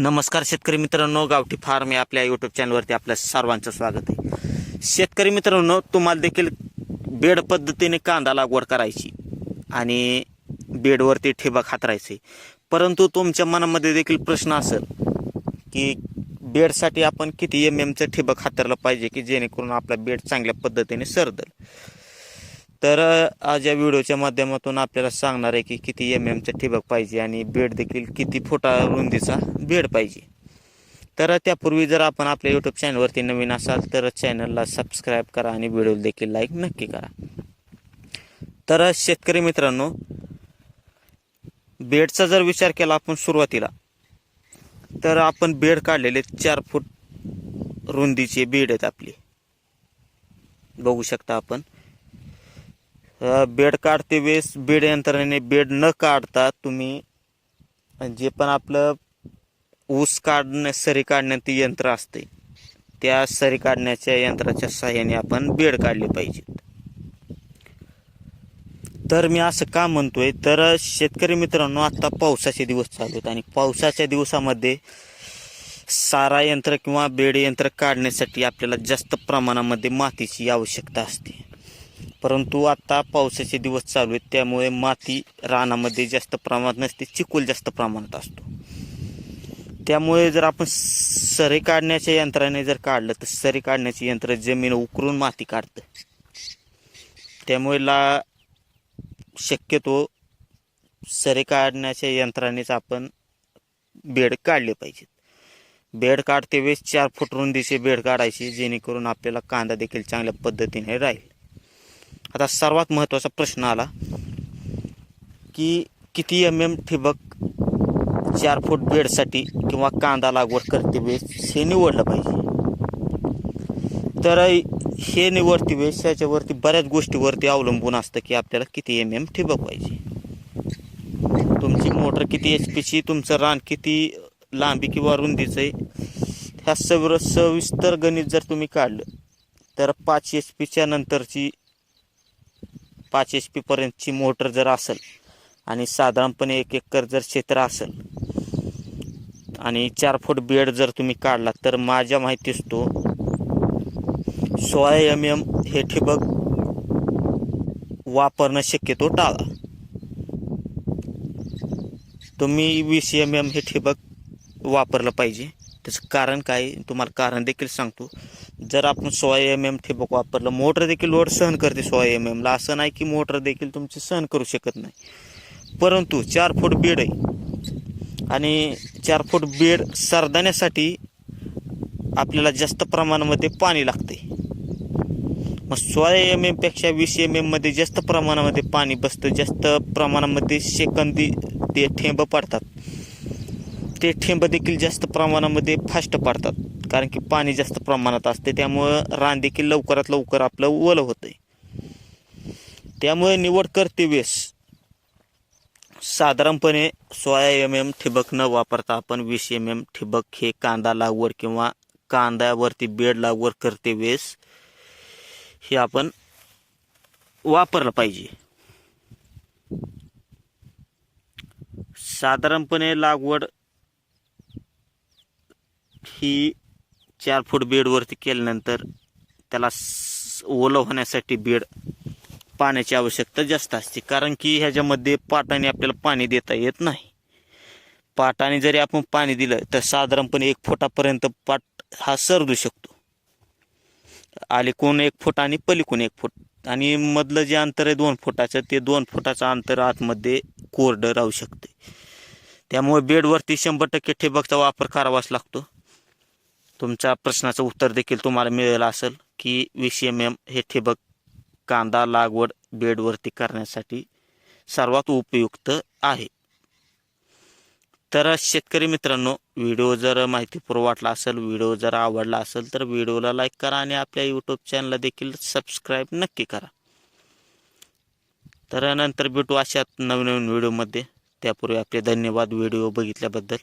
नमस्कार शेतकरी मित्रांनो गावठी फार्म या आपल्या यूट्यूब चॅनलवरती आपल्या सर्वांचं स्वागत आहे. शेतकरी मित्रांनो तुम्हाला देखील बेड पद्धतीने कांदा लागवड करायची आणि बेडवरती ठिबक हातरायचे परंतु तुमच्या मनामध्ये देखील प्रश्न असेल की बेडसाठी आपण किती एम एमचं ठिबक हातरलं पाहिजे की जेणेकरून आपला बेड चांगल्या पद्धतीने सरदल? तर आज या व्हिडिओच्या माध्यमातून आपल्याला सांगणार आहे की किती एम एमचा ठिबक पाहिजे आणि बेड देखील किती फुटा रुंदीचा बेड पाहिजे. तर त्यापूर्वी जर आपण आपल्या यूट्यूब चॅनलवरती नवीन असाल तर चॅनलला सबस्क्राईब करा आणि व्हिडिओ देखील लाईक नक्की करा. तर शेतकरी मित्रांनो बेडचा जर विचार केला आपण सुरुवातीला तर आपण बेड काढलेले चार फूट रुंदीचे बेड आहेत आपले. बघू शकता आपण. बेड काढते वेळेस बेड यंत्रणेने बेड न काढता तुम्ही जे पण आपलं ऊस काढण्या सरी काढण्यात यंत्र असते त्या सरी काढण्याच्या यंत्राच्या सहाय्याने आपण बेड काढले पाहिजेत. तर मी असं का म्हणतोय तर शेतकरी मित्रांनो आता पावसाचे दिवस चालू आहेत आणि पावसाच्या दिवसामध्ये सारा यंत्र किंवा बेड यंत्र काढण्यासाठी आपल्याला जास्त प्रमाणामध्ये मातीची आवश्यकता असते. परंतु आता पावसाचे दिवस चालू आहेत त्यामुळे माती रानामध्ये जास्त प्रमाणात नसते चिखल जास्त प्रमाणात असतो. त्यामुळे जर आपण सरे काढण्याच्या यंत्राने जर काढलं तर सरे काढण्याचे यंत्र जमीन उकरून माती काढतं. त्यामुळे ला शक्यतो सरे काढण्याच्या यंत्रानेच आपण बेड काढले पाहिजेत. बेड काढते वेळेस चार फूट रुंदीचे बेड काढायचे जेणेकरून आपल्याला कांदा देखील चांगल्या पद्धतीने राहील. आता सर्वात महत्त्वाचा प्रश्न आला की किती एम एम ठिबक चार फूट बेडसाठी किंवा कांदा लागवड करते वेळेस हे निवडलं पाहिजे. तर हे निवडते वेळेस याच्यावरती बऱ्याच गोष्टीवरती अवलंबून असतं की आपल्याला किती एम एम ठिबक पाहिजे. तुमची मोटर किती एच पीची तुमचं रान किती लांबी किंवा रुंदीचं आहे ह्या सविर सविस्तर गणित जर तुम्ही काढलं तर पाच एच पीच्या नंतरची पाच एच पीपर्यंतची मोटर जर असेल आणि साधारणपणे एक एकर जर क्षेत्र असेल आणि चार फूट बेड जर तुम्ही काढला तर माझ्या माहितीस तो सोळा एम एम हे ठिबक वापरणं शक्यतो टाळा. तुम्ही वीस एम एम हे ठिबक वापरलं पाहिजे. त्याचं कारण काय? तुम्हाला कारण देखील सांगतो. जर आपण सोळा एम एम ठिबक वापरलं मोटर देखील लोड सहन करते सोळा एम एमला असं नाही की मोटर देखील तुमची सहन करू शकत नाही. परंतु चार फूट बेड आहे. आणि चार फूट बेड सरदाण्यासाठी आपल्याला जास्त प्रमाणामध्ये पाणी लागते. मग सोळा एम एमपेक्षा वीस एम एममध्ये जास्त प्रमाणामध्ये पाणी बसतं. जास्त प्रमाणामध्ये सेकंदी ते ठेंब पडतात. ते ठेंब देखील जास्त प्रमाणामध्ये फास्ट पडतात. कारण की पाणी जास्त प्रमाणात असते त्यामुळं रान देखील लवकरात लवकर आपलं ओलं आहे त्यामुळे निवड करते वेळेस साधारणपणे सोळा एम एम ठिबक न वापरता आपण वीस एम एम ठिबक हे कांदा लागवड किंवा कांद्यावरती बेड लागवड करते वेळेस हे आपण वापरलं पाहिजे. साधारणपणे लागवड ही चार फूट बेडवरती केल्यानंतर त्याला स- ओलं होण्यासाठी बेड पाण्याची आवश्यकता जास्त असते. कारण की ह्याच्यामध्ये पाटाने आपल्याला पाणी देता येत नाही. पाटाने जरी आपण पाणी दिलं तर साधारणपणे एक फुटापर्यंत पाट हा सरदू शकतो. अलीकडून एक फूट आणि पलीकून एक फूट. आणि मधलं जे अंतर आहे दोन फुटाचं ते दोन फुटाचं अंतर आतमध्ये कोरडं राहू शकते. त्यामुळे बेडवरती शंभर टक्के ठिबकचा वापर करावाच लागतो. तुमच्या प्रश्नाचं उत्तर देखील तुम्हाला मिळेल असेल की वीस एम एम हे ठिबक कांदा लागवड बेडवरती करण्यासाठी सर्वात उपयुक्त आहे. तर शेतकरी मित्रांनो व्हिडिओ जर माहितीपूर्व वाटला असेल व्हिडिओ जर आवडला असेल तर व्हिडिओला लाईक करा आणि आपल्या यूट्यूब चॅनलला देखील सबस्क्राईब नक्की करा. तर नंतर भेटू अशात नवीन नवीन व्हिडिओमध्ये. त्यापूर्वी आपले धन्यवाद. व्हिडिओ बघितल्याबद्दल